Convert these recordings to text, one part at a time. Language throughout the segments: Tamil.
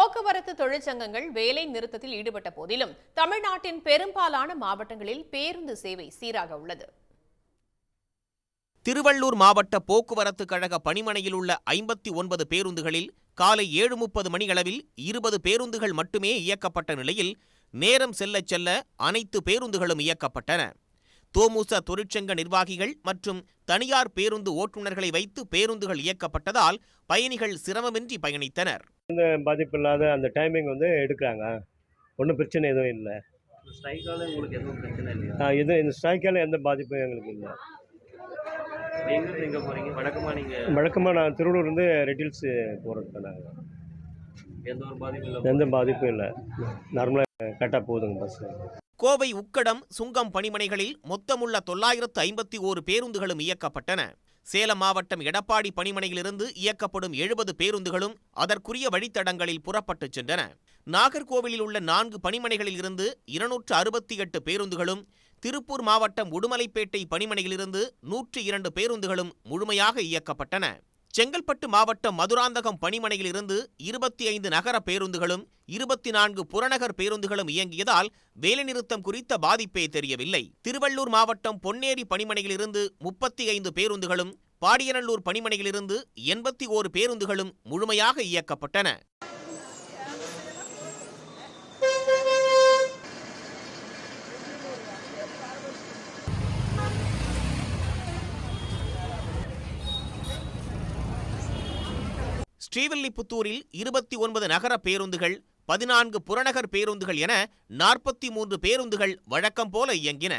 போக்குவரத்து தொழிற்சங்கங்கள் வேலை நிறுத்தத்தில் ஈடுபட்ட போதிலும் தமிழ்நாட்டின் பெரும்பாலான மாவட்டங்களில் பேருந்து சேவை சீராக உள்ளது. திருவள்ளூர் மாவட்ட போக்குவரத்து கழக பணிமனையில் உள்ள ஐம்பத்தி ஒன்பது பேருந்துகளில் காலை ஏழு முப்பது மணியளவில் இருபது பேருந்துகள் மட்டுமே இயக்கப்பட்ட நிலையில் நேரம் செல்ல செல்ல அனைத்து பேருந்துகளும் இயக்கப்பட்டன. தோமுச தொழிற்சங்க நிர்வாகிகள் மற்றும் தனியார் பேருந்து ஓட்டுநர்களை வைத்து பேருந்துகள் இயக்கப்பட்டதால் பயணிகள் சிரமமின்றி பயணித்தனர். பாதிப்பு இல்லாத அந்த டைமிங் வந்து எடுக்கிறாங்க. ஒன்றும் பிரச்சனை எதுவும் இல்லை. ஸ்ட்ரைக்கால உங்களுக்கு எதுவும் பிரச்சனை இல்லையா? ஆ, இது இந்த ஸ்ட்ரைக்கால் எந்த பாதிப்பும் எங்களுக்கு இல்லை. எங்க எங்க போறீங்க? வழக்கமா நீங்க வழக்கமாக நான் திருவள்ளூர்லேருந்து ரெட்டில்ஸ் போகிறதுக்கு நாங்கள் எந்த ஒரு பாதிப்பும் இல்லை எந்த பாதிப்பும் இல்லை. நார்மலாக கரெக்டாக போகுதுங்க பஸ்ஸு கோவை உக்கடம் சுங்கம் பணிமனைகளில் மொத்தமுள்ள தொள்ளாயிரத்து ஐம்பத்தி ஓரு பேருந்துகளும் இயக்கப்பட்டன. சேலம் மாவட்டம் எடப்பாடி பணிமனையிலிருந்து இயக்கப்படும் எழுபது பேருந்துகளும் அதற்குரிய வழித்தடங்களில் புறப்பட்டுச் சென்றன. நாகர்கோவிலில் உள்ள நான்கு பணிமனைகளில் இருந்து இருநூற்று அறுபத்தி எட்டு பேருந்துகளும் திருப்பூர் மாவட்டம் உடுமலைப்பேட்டை பணிமனையிலிருந்து நூற்று இரண்டு பேருந்துகளும் முழுமையாக இயக்கப்பட்டன. செங்கல்பட்டு மாவட்டம் மதுராந்தகம் பணிமனையிலிருந்து இருபத்தி ஐந்து நகர பேருந்துகளும் இருபத்தி நான்கு புறநகர் பேருந்துகளும் இயங்கியதால் வேலைநிறுத்தம் குறித்த பாதிப்பே தெரியவில்லை. திருவள்ளூர் மாவட்டம் பொன்னேரி பணிமனையிலிருந்து முப்பத்தி ஐந்து பேருந்துகளும் பாடியநல்லூர் பணிமனையிலிருந்து எண்பத்தி ஓரு பேருந்துகளும் முழுமையாக இயக்கப்பட்டன. ஸ்ரீவில்லிபுத்தூரில் இருபத்தி ஒன்பது நகர பேருந்துகள் பதினான்கு புறநகர் பேருந்துகள் என நாற்பத்தி மூன்று பேருந்துகள் வழக்கம் போல இயங்கின.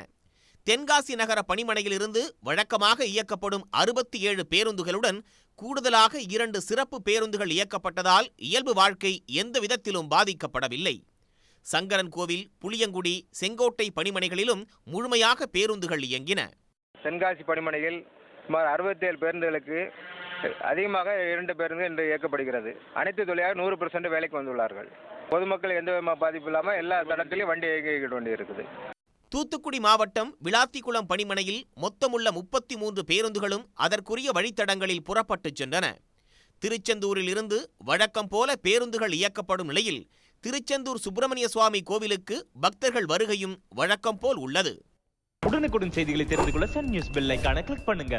தென்காசி நகர பணிமனையிலிருந்து வழக்கமாக இயக்கப்படும் அறுபத்தி ஏழு பேருந்துகளுடன் கூடுதலாக இரண்டு சிறப்பு பேருந்துகள் இயக்கப்பட்டதால் இயல்பு வாழ்க்கை எந்த விதத்திலும் பாதிக்கப்படவில்லை. சங்கரன் கோவில் புளியங்குடி செங்கோட்டை பணிமனைகளிலும் முழுமையாக பேருந்துகள் இயங்கின. தென்காசி பணிமனையில் சுமார் 67 பேருந்துகளுக்கு அதிகமாக இரண்டு பேருந்து இன்று இயக்கப்படுகிறது. அனைத்து தொழிலாளர் நூறு பெர்சன்ட் வேலைக்கு வந்துள்ளார்கள். பொதுமக்கள் எந்த விதமான பாதிப்பு இல்லாமல் எல்லா தடத்திலையும் வண்டி இயக்கிக்கிட்டு வேண்டி இருக்குது தூத்துக்குடி மாவட்டம் விளாத்திக்குளம் பணிமனையில் மொத்தமுள்ள முப்பத்தி மூன்று பேருந்துகளும் அதற்குரிய வழித்தடங்களில் புறப்பட்டுச் சென்றன. திருச்செந்தூரில் இருந்து வழக்கம் போல பேருந்துகள் இயக்கப்படும் நிலையில் திருச்செந்தூர் சுப்பிரமணிய சுவாமி கோவிலுக்கு பக்தர்கள் வருகையும் வழக்கம் போல் உள்ளது. உடனுக்குடன் செய்திகளை தெரிந்து கொள்ள சன் நியூஸ் பெல் ஐகானை கிளிக் பண்ணுங்க.